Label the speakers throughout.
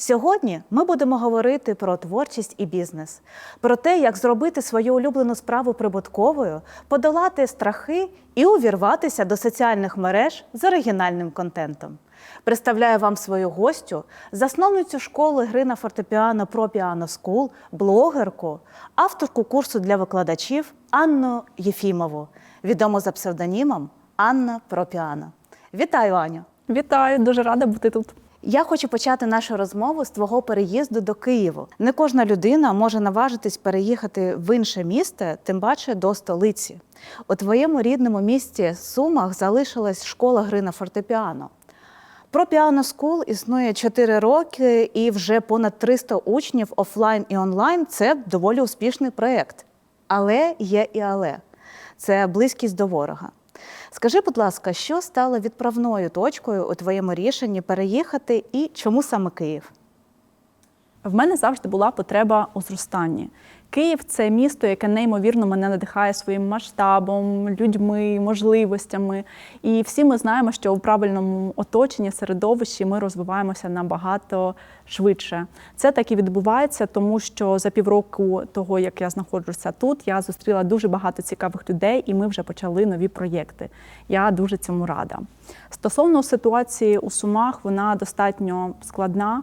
Speaker 1: Сьогодні ми будемо говорити про творчість і бізнес, про те, як зробити свою улюблену справу прибутковою, подолати страхи і увірватися до соціальних мереж з оригінальним контентом. Представляю вам свою гостю, засновницю школи гри на фортепіано про Піано Скул, блогерку, авторку курсу для викладачів Анну Єфімову, відому за псевдонімом Анна Пропіано. Вітаю, Аню!
Speaker 2: Вітаю, дуже рада бути тут.
Speaker 1: Я хочу почати нашу розмову з твого переїзду до Києву. Не кожна людина може наважитись переїхати в інше місто, тим паче до столиці. У твоєму рідному місті Сумах залишилась школа гри на фортепіано. Про Піано Скул існує 4 роки і вже понад 300 учнів офлайн і онлайн це доволі успішний проєкт. Але є і але це близькість до ворога. Скажи, будь ласка, що стало відправною точкою у твоєму рішенні переїхати і чому саме Київ?
Speaker 2: В мене завжди була потреба у зростанні. Київ це місто, яке неймовірно мене надихає своїм масштабом, людьми, можливостями. І всі ми знаємо, що у правильному оточенні, середовищі ми розвиваємося набагато швидше. Це так і відбувається, тому що за півроку того, як я знаходжуся тут, я зустріла дуже багато цікавих людей, і ми вже почали нові проєкти. Я дуже цьому рада. Стосовно ситуації у Сумах, вона достатньо складна.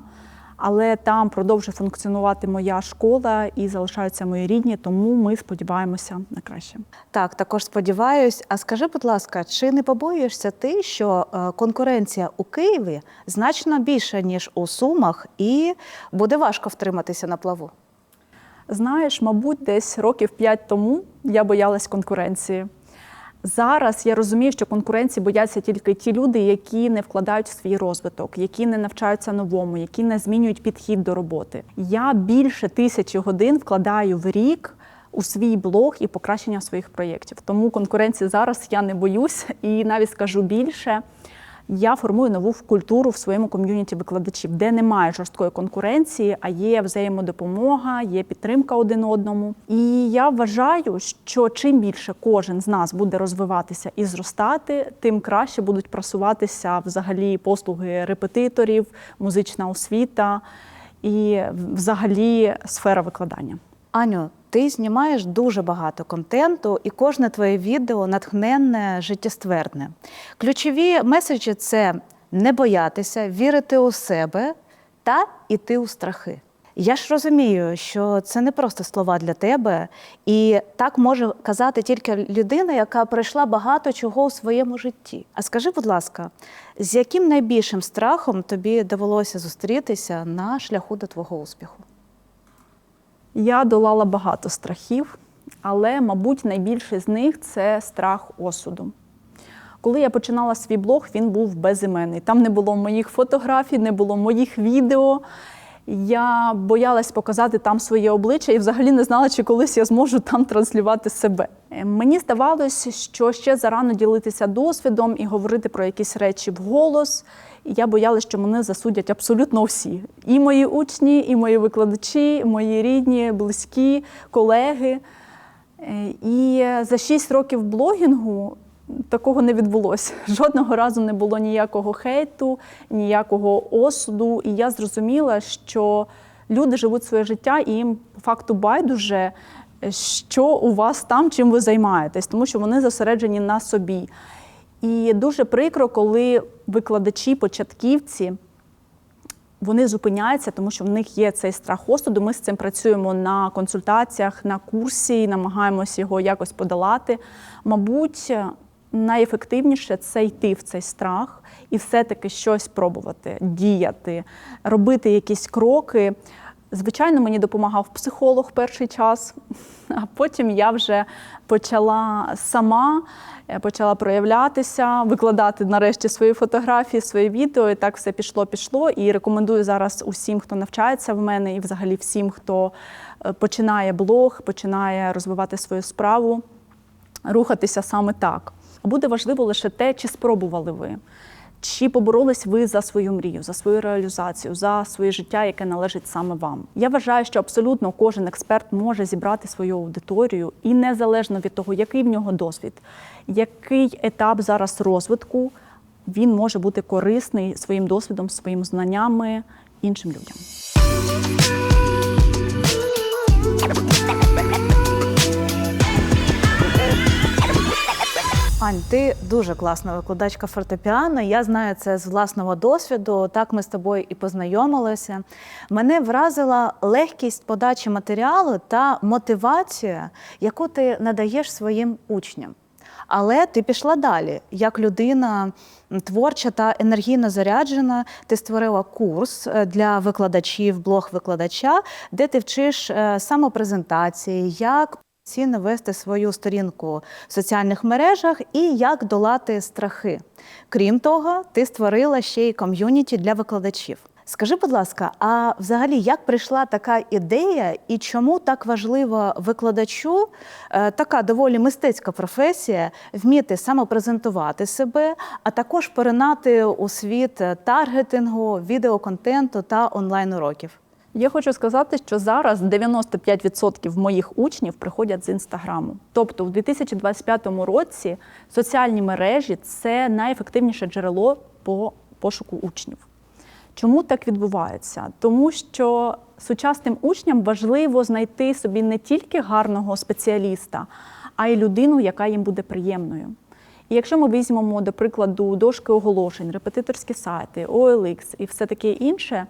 Speaker 2: Але там продовжує функціонувати моя школа і залишаються мої рідні, тому ми сподіваємося на краще.
Speaker 1: Так, також сподіваюсь. А скажи, будь ласка, чи не побоюєшся ти, що е, конкуренція у Києві значно більша, ніж у Сумах, і буде важко втриматися на плаву?
Speaker 2: Знаєш, мабуть, десь років п'ять тому я боялась конкуренції. Зараз я розумію, що конкуренції бояться тільки ті люди, які не вкладають в свій розвиток, які не навчаються новому, які не змінюють підхід до роботи. Я більше тисячі годин вкладаю в рік у свій блог і покращення своїх проєктів. Тому конкуренції зараз я не боюсь і навіть скажу більше. Я формую нову культуру в своєму ком'юніті викладачів, де немає жорсткої конкуренції, а є взаємодопомога, є підтримка один одному. І я вважаю, що чим більше кожен з нас буде розвиватися і зростати, тим краще будуть просуватися взагалі послуги репетиторів, музична освіта і взагалі сфера викладання.
Speaker 1: Аню, ти знімаєш дуже багато контенту, і кожне твоє відео натхненне, життєствердне. Ключові меседжі це не боятися, вірити у себе та йти у страхи. Я ж розумію, що це не просто слова для тебе, і так може казати тільки людина, яка пройшла багато чого у своєму житті. А скажи, будь ласка, з яким найбільшим страхом тобі довелося зустрітися на шляху до твого успіху?
Speaker 2: Я долала багато страхів, але, мабуть, найбільший з них це страх осуду. Коли я починала свій блог, він був безіменний. Там не було моїх фотографій, не було моїх відео. Я боялась показати там своє обличчя і взагалі не знала, чи колись я зможу там транслювати себе. Е, Мені здавалося, що ще зарано ділитися досвідом і говорити про якісь речі вголос. Я боялася, що мене засудять абсолютно всі: і мої учні, і мої викладачі, мої рідні, близькі, колеги. Е, І за 6 років блогінгу такого не відбулося. Жодного разу не було ніякого хейту, ніякого осуду. І я зрозуміла, що люди живуть своє життя, і їм по факту байдуже, що у вас там, чим ви займаєтесь, тому що вони зосереджені на собі. І дуже прикро, коли викладачі, початківці. Вони зупиняються, тому що в них є цей страх осуду. Ми з цим працюємо на консультаціях, на курсі намагаємося його якось подолати. Мабуть, найефективніше це йти в цей страх і все-таки щось пробувати, діяти, робити якісь кроки. Звичайно, мені допомагав психолог перший час, а потім я вже почала сама, е, почала проявлятися, викладати нарешті свої фотографії, свої відео. І так все пішло, пішло. І рекомендую зараз усім, хто навчається в мене, і взагалі всім, хто е, починає блог, починає розвивати свою справу, рухатися саме так. Буде важливо лише те, чи спробували ви. Чи поборолись ви за свою мрію, за свою реалізацію, за своє життя, яке належить саме вам? Я вважаю, що абсолютно кожен експерт може зібрати свою аудиторію, і незалежно від того, який в нього досвід, який етап зараз розвитку, він може бути корисний своїм досвідом, своїми знаннями іншим людям.
Speaker 1: Ань, ти дуже класна викладачка фортепіано. Я знаю це з власного досвіду. Так ми з тобою і познайомилися. Мене вразила легкість подачі матеріалу та мотивація, яку ти надаєш своїм учням. Але ти пішла далі. Як людина творча та енергійно заряджена, ти створила курс е, для викладачів, блог викладача, де ти вчиш е, самопрезентації, як Цінно вести свою сторінку в соціальних мережах і як долати страхи. Крім того, ти створила ще й ком'юніті для викладачів. Скажи, будь ласка, а взагалі як прийшла така ідея, і чому так важливо викладачу, е, така доволі мистецька професія, вміти самопрезентувати себе, а також поринати у світ таргетингу, відеоконтенту та онлайн-уроків?
Speaker 2: Я хочу сказати, що зараз 95% моїх учнів приходять з інстаграму. Тобто, в 2025 році соціальні мережі це найефективніше джерело по пошуку учнів. Чому так відбувається? Тому що сучасним учням важливо знайти собі не тільки гарного спеціаліста, а й людину, яка їм буде приємною. І якщо ми візьмемо, до прикладу, дошки оголошень, репетиторські сайти, OLX і все таке інше,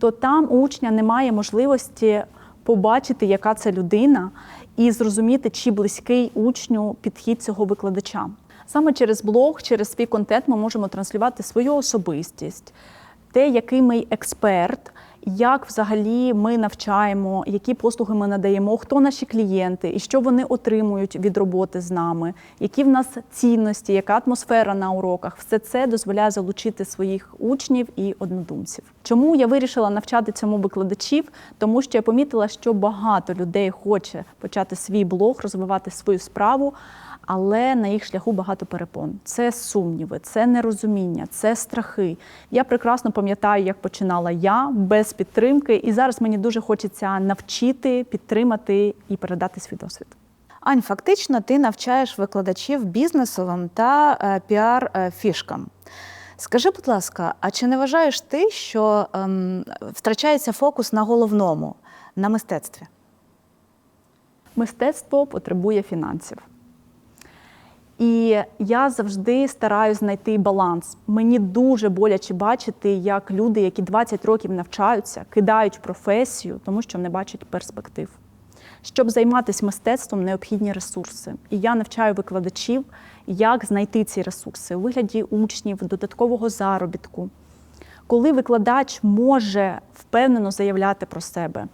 Speaker 2: то там у учня немає можливості побачити, яка це людина, і зрозуміти, чи близький учню підхід цього викладача. Саме через блог, через свій контент ми можемо транслювати свою особистість, те, який ми експерт, як взагалі ми навчаємо, які послуги ми надаємо, хто наші клієнти і що вони отримують від роботи з нами, які в нас цінності, яка атмосфера на уроках. Все це дозволяє залучити своїх учнів і однодумців. Чому я вирішила навчати цьому викладачів? Тому що я помітила, що багато людей хоче почати свій блог, розвивати свою справу. Але на їх шляху багато перепон. Це сумніви, це нерозуміння, це страхи. Я прекрасно пам'ятаю, як починала я без підтримки, і зараз мені дуже хочеться навчити, підтримати і передати свій досвід.
Speaker 1: Ань, фактично, ти навчаєш викладачів бізнесовим та е, піар-фішкам. Скажи, будь ласка, а чи не вважаєш ти, що ем, втрачається фокус на головному, на мистецтві?
Speaker 2: Мистецтво потребує фінансів. І я завжди стараюсь знайти баланс. Мені дуже боляче бачити, як люди, які 20 років навчаються, кидають професію, тому що не бачать перспектив. Щоб займатися мистецтвом, необхідні ресурси. І я навчаю викладачів, як знайти ці ресурси у вигляді учнів, додаткового заробітку. Коли викладач може впевнено заявляти про себе,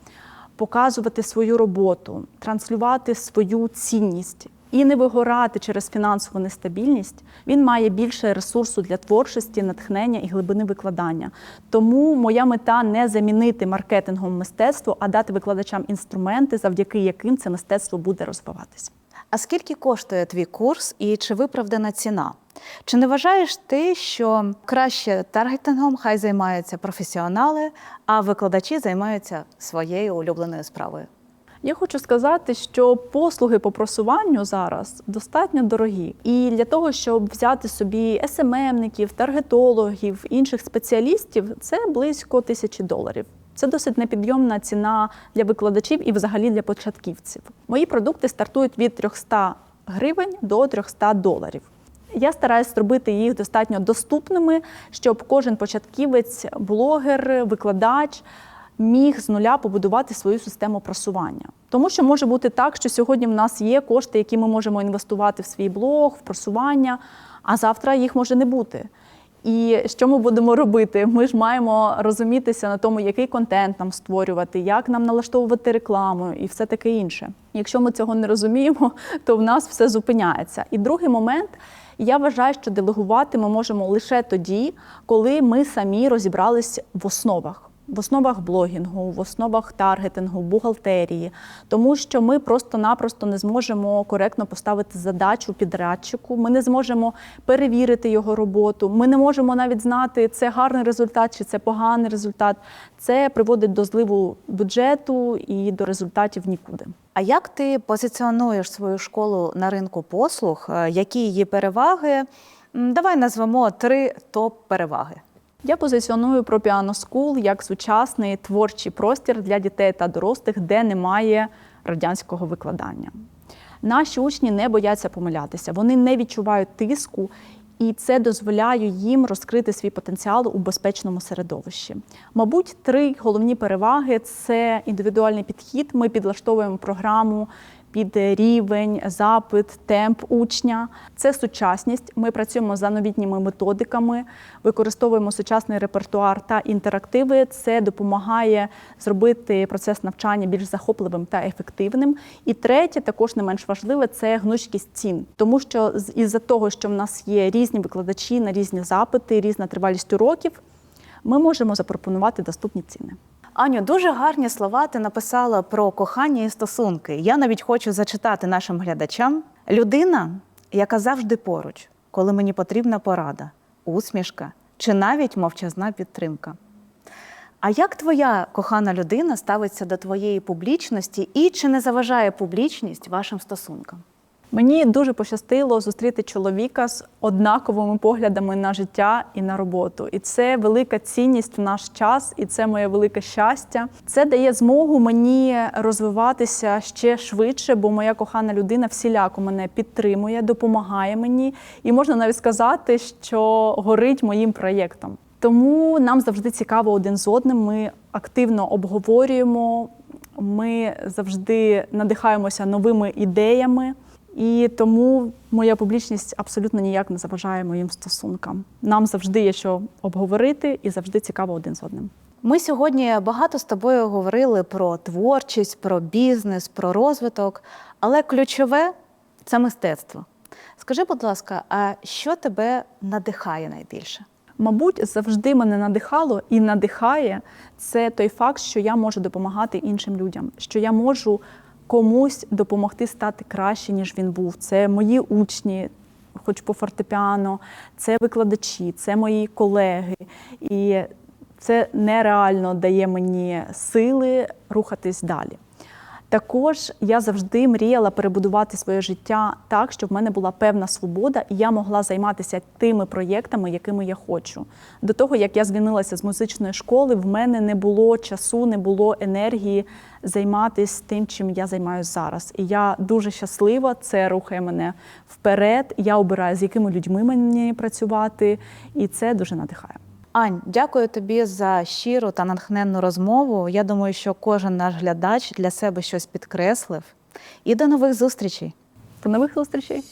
Speaker 2: показувати свою роботу, транслювати свою цінність і не вигорати через фінансову нестабільність, він має більше ресурсу для творчості, натхнення і глибини викладання. Тому моя мета не замінити маркетингом мистецтво, а дати викладачам інструменти, завдяки яким це мистецтво буде розвиватися.
Speaker 1: А скільки коштує твій курс і чи виправдана ціна? Чи не вважаєш ти, що краще таргетингом хай займаються професіонали, а викладачі займаються своєю улюбленою справою?
Speaker 2: Я хочу сказати, що послуги по просуванню зараз достатньо дорогі. І для того, щоб взяти собі СММників, таргетологів, інших спеціалістів, це близько тисячі доларів. Це досить непідйомна ціна для викладачів і взагалі для початківців. Мої продукти стартують від 300 гривень до 300 доларів. Я стараюсь зробити їх достатньо доступними, щоб кожен початківець, блогер, викладач міг з нуля побудувати свою систему просування. Тому що може бути так, що сьогодні в нас є кошти, які ми можемо інвестувати в свій блог, в просування, а завтра їх може не бути. І що ми будемо робити? Ми ж маємо розумітися на тому, який контент нам створювати, як нам налаштовувати рекламу і все таке інше. Якщо ми цього не розуміємо, то в нас все зупиняється. І другий момент. Я вважаю, що делегувати ми можемо лише тоді, коли ми самі розібрались в основах. В основах блогінгу, в основах таргетингу, бухгалтерії, тому що ми просто-напросто не зможемо коректно поставити задачу підрядчику, ми не зможемо перевірити його роботу, ми не можемо навіть знати, це гарний результат чи це поганий результат. Це приводить до зливу бюджету і до результатів нікуди.
Speaker 1: А як ти позиціонуєш свою школу на ринку послуг? Е, Які її переваги? Давай назвемо три топ-переваги.
Speaker 2: Я позиціоную про Piano School як сучасний творчий простір для дітей та дорослих, де немає радянського викладання. Наші учні не бояться помилятися, вони не відчувають тиску, і це дозволяє їм розкрити свій потенціал у безпечному середовищі. Мабуть, три головні переваги це індивідуальний підхід. Ми підлаштовуємо програму під рівень, запит, темп учня. Це сучасність. Ми працюємо за новітніми методиками, використовуємо сучасний репертуар та інтерактиви. Це допомагає зробити процес навчання більш захопливим та ефективним. І третє, також не менш важливе, це гнучкість цін, тому що із-за того, що в нас є різні викладачі на різні запити, різна тривалість уроків, ми можемо запропонувати доступні ціни.
Speaker 1: Аню, дуже гарні слова ти написала про кохання і стосунки. Я навіть хочу зачитати нашим глядачам. Людина, яка завжди поруч, коли мені потрібна порада, усмішка чи навіть мовчазна підтримка. А як твоя кохана людина ставиться до твоєї публічності і чи не заважає публічність вашим стосункам?
Speaker 2: Мені дуже пощастило зустріти чоловіка з однаковими поглядами на життя і на роботу. І це велика цінність в наш час, і це моє велике щастя. Це дає змогу мені розвиватися ще швидше, бо моя кохана людина всіляко мене підтримує, допомагає мені, і можна навіть сказати, що горить моїм проєктом. Тому нам завжди цікаво один з одним. Ми активно обговорюємо, ми завжди надихаємося новими ідеями. І тому моя публічність абсолютно ніяк не заважає моїм стосункам. Нам завжди є що обговорити і завжди цікаво один з одним.
Speaker 1: Ми сьогодні багато з тобою говорили про творчість, про бізнес, про розвиток, але ключове це мистецтво. Скажи, будь ласка, а що тебе надихає найбільше?
Speaker 2: Мабуть, завжди мене надихало і надихає це той факт, що я можу допомагати іншим людям, що я можу комусь допомогти стати краще, ніж він був. Це мої учні, хоч по фортепіано, це викладачі, це мої колеги. І це нереально дає мені сили рухатись далі. Також я завжди мріяла перебудувати своє життя так, щоб в мене була певна свобода, і я могла займатися тими проєктами, якими я хочу. До того як я звільнилася з музичної школи, в мене не було часу, не було енергії займатися тим, чим я займаюся зараз. І я дуже щаслива, це рухає мене вперед. Я обираю, з якими людьми мені працювати, і це дуже надихає.
Speaker 1: Ань, дякую тобі за щиру та натхненну розмову. Я думаю, що кожен наш глядач для себе щось підкреслив. І до нових зустрічей!
Speaker 2: До нових зустрічей!